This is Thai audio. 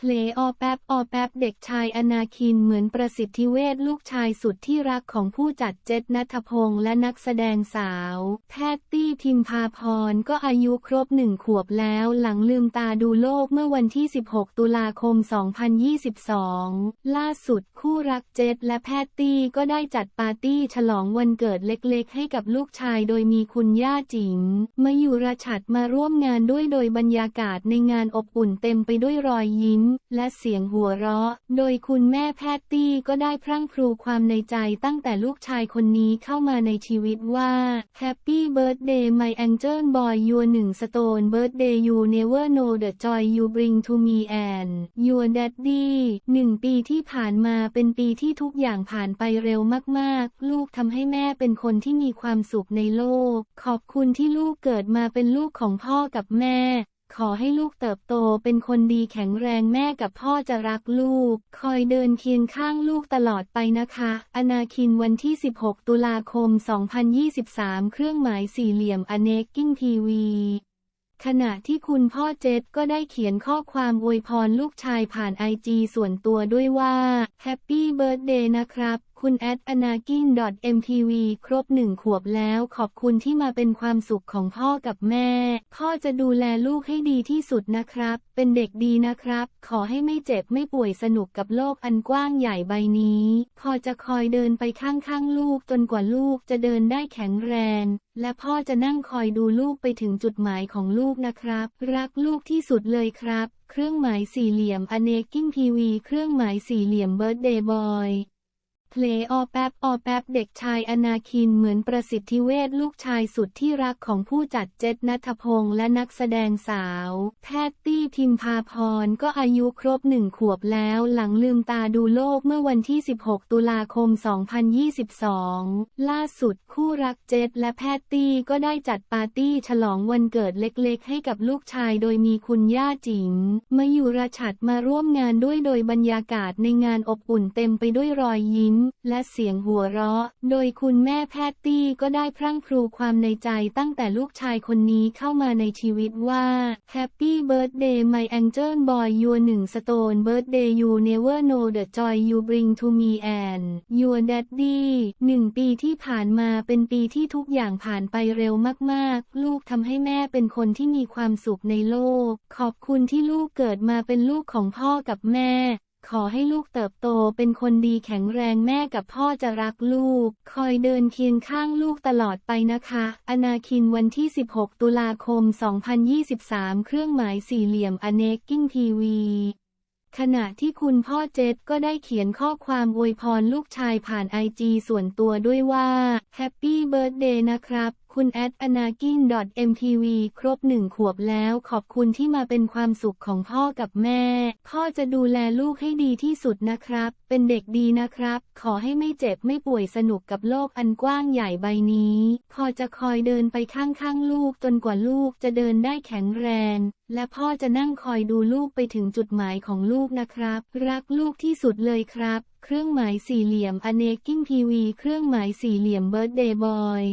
เพลออแป๊บออแป๊บเด็กชายอนาคินเหมือนประสิทธิเวชลูกชายสุดที่รักของผู้จัดเจษนัทพงษ์และนักแสดงสาว แพตตี้พิมพาพรก็อายุครบหนึ่งขวบแล้วหลังลืมตาดูโลกเมื่อวันที่ 16 ตุลาคม 2022 ล่าสุดคู่รักเจษและแพตตี้ก็ได้จัดปาร์ตี้ฉลองวันเกิดเล็กๆ ให้กับลูกชายโดยมีคุณย่าจิ๋งมาอยู่ราชัดมาร่วมงานด้วยโดยบรรยากาศในงานอบอุ่นเต็มไปด้วยรอยยิ้มและเสียงหัวเราะ โดยคุณแม่แพตตี้ก็ได้พรั่งพรูความในใจตั้งแต่ลูกชายคนนี้เข้ามาในชีวิตว่า Happy Birthday my angel boy your หนึ่ง stone birthday you never know the joy you bring to me and your daddy หนึ่งปีที่ผ่านมาเป็นปีที่ทุกอย่างผ่านไปเร็วมากๆ ลูกทำให้แม่เป็นคนที่มีความสุขในโลก ขอบคุณที่ลูกเกิดมาเป็นลูกของพ่อกับแม่ ขอให้ลูกเติบโตเป็นคนดีแข็งแรงแม่กับพ่อจะรักลูก คอยเดินเคียงข้างลูกตลอดไปนะคะ อนาคินวันที่ 16 ตุลาคม 2023 เครื่องหมายสี่เหลี่ยมอเนกกิ้งทีวีขณะที่คุณพ่อเจษก็ได้เขียนข้อความอวยพรลูกชายผ่านไอจีส่วนตัวด้วยว่าแฮปปี้เบิร์ดเดย์นะครับคุณแอดอนากิน .mtv ครบหนึ่งขวบแล้วขอบคุณที่มาเป็นความสุขของพ่อกับแม่ พ่อจะดูแลลูกให้ดีที่สุดนะครับ เป็นเด็กดีนะครับ ขอให้ไม่เจ็บไม่ป่วยสนุกกับโลกอันกว้างใหญ่ใบนี้ พอจะคอยเดินไปข้างๆลูกจนกว่าลูกจะเดินได้แข็งแรง และพ่อจะนั่งคอยดูลูกไปถึงจุดหมายของลูกนะครับ รักลูกที่สุดเลยครับ เครื่องหมายสี่เหลี่ยมอเนกกิ้งทีวีเครื่องหมายสี่เหลี่ยมเบิร์ดเดย์บอย เพลออแป๊บออแป๊บเด็กชายอนาคินเหมือนประสิทธิเวชลูกชายสุดที่รักของผู้จัดเจษนัทพงษ์และนักแสดงสาว แพตตี้พิมพาพรก็อายุครบหนึ่งขวบแล้วหลังลืมตาดูโลกเมื่อวันที่ 16 ตุลาคม 2022 ล่าสุดคู่รักเจษและแพตตี้ก็ได้จัดปาร์ตี้ฉลองวันเกิดเล็กๆ ให้กับลูกชายโดยมีคุณย่าจิ๋งมาอยู่ราชัดมาร่วมงานด้วยโดยบรรยากาศในงานอบอุ่นเต็มไปด้วยรอยยิ้มและเสียงหัวเราะ โดยคุณแม่แพตตี้ก็ได้พรั่งพรูความในใจตั้งแต่ลูกชายคนนี้เข้ามาในชีวิตว่า Happy Birthday my angel boy your หนึ่ง stone birthday you never know the joy you bring to me and your daddy หนึ่งปีที่ผ่านมาเป็นปีที่ทุกอย่างผ่านไปเร็วมากๆ ลูกทำให้แม่เป็นคนที่มีความสุขในโลก ขอบคุณที่ลูกเกิดมาเป็นลูกของพ่อกับแม่ ขอให้ลูกเติบโตเป็นคนดีแข็งแรงแม่กับพ่อจะรักลูก คอยเดินเคียงข้างลูกตลอดไปนะคะ อนาคินวันที่ 16 ตุลาคม 2023 เครื่องหมายสี่เหลี่ยมอเนกกิ้งทีวีขณะที่คุณพ่อเจษก็ได้เขียนข้อความอวยพรลูกชายผ่านไอจีส่วนตัวด้วยว่า แฮปปี้เบิร์ดเดย์นะครับ คุณแอดอนากิน .mtv ครบหนึ่งขวบแล้วขอบคุณที่มาเป็นความสุขของพ่อกับแม่ พ่อจะดูแลลูกให้ดีที่สุดนะครับ เป็นเด็กดีนะครับ ขอให้ไม่เจ็บไม่ป่วยสนุกกับโลกอันกว้างใหญ่ใบนี้พ่อจะคอยเดินไปข้างๆลูกจนกว่าลูกจะเดินได้แข็งแรง และพ่อจะนั่งคอยดูลูกไปถึงจุดหมายของลูกนะครับ รักลูกที่สุดเลยครับ เครื่องหมายสี่เหลี่ยมอเนกิ้งทีวีเครื่องหมายสี่เหลี่ยมเบิร์ดเดย์บอย